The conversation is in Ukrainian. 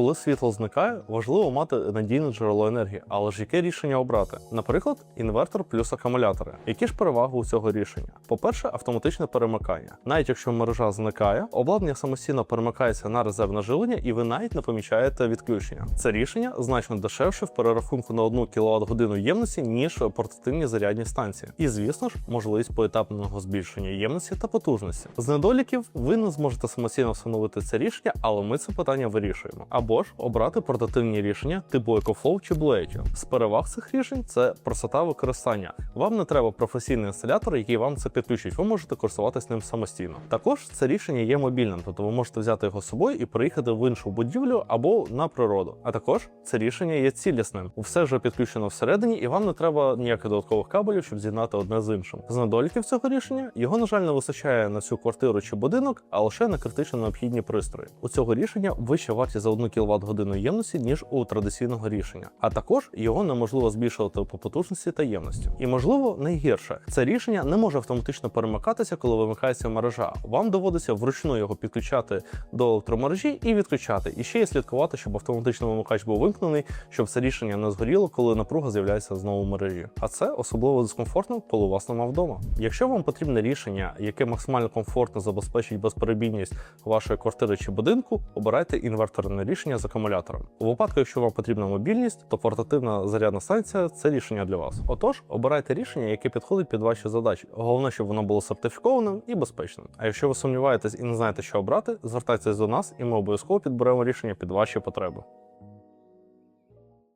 Коли світло зникає, важливо мати надійне джерело енергії, але ж яке рішення обрати? Наприклад, інвертор плюс акумулятори. Які ж переваги у цього рішення? По-перше, автоматичне перемикання. Навіть якщо мережа зникає, обладнання самостійно перемикається на резервне живлення, і ви навіть не помічаєте відключення. Це рішення значно дешевше в перерахунку на 1 кВт годину ємності, ніж портативні зарядні станції. І звісно ж, можливість поетапного збільшення ємності та потужності. З недоліків ви не зможете самостійно встановити це рішення, але ми це питання вирішуємо. Або ж обрати портативні рішення типу EcoFlow чи Blade. З переваг цих рішень це простота використання. Вам не треба професійний інсталятор, який вам це підключить. Ви можете користуватись ним самостійно. Також це рішення є мобільним, тобто ви можете взяти його з собою і приїхати в іншу будівлю або на природу. А також це рішення є цілісним. Все вже підключено всередині, і вам не треба ніяких додаткових кабелів, щоб з'єднати одне з іншим. З недоліків цього рішення його, на жаль, не вистачає на всю квартиру чи будинок, а лише на критично необхідні пристрої. У цього рішення вища вартість за 1 кВт годину ємності, ніж у традиційного рішення. А також його неможливо збільшувати по потужності та ємності. І можливо найгірше, це рішення не може автоматично перемикатися, коли вимикається мережа. Вам доводиться вручну його підключати до електромережі і відключати. І ще й слідкувати, щоб автоматичний вимикач був вимкнений, щоб це рішення не згоріло, коли напруга з'являється знову в мережі. А це особливо дискомфортно, коли у вас нема вдома. Якщо вам потрібне рішення, яке максимально комфортно забезпечить безперебійність вашої квартири чи будинку, обирайте інверторне рішення з акумулятором. У випадку, якщо вам потрібна мобільність, то портативна зарядна станція це рішення для вас. Отож, обирайте рішення, яке підходить під ваші задачі. Головне, щоб воно було сертифікованим і безпечним. А якщо ви сумніваєтесь і не знаєте, що обрати, звертайтеся до нас, і ми обов'язково підберемо рішення під ваші потреби.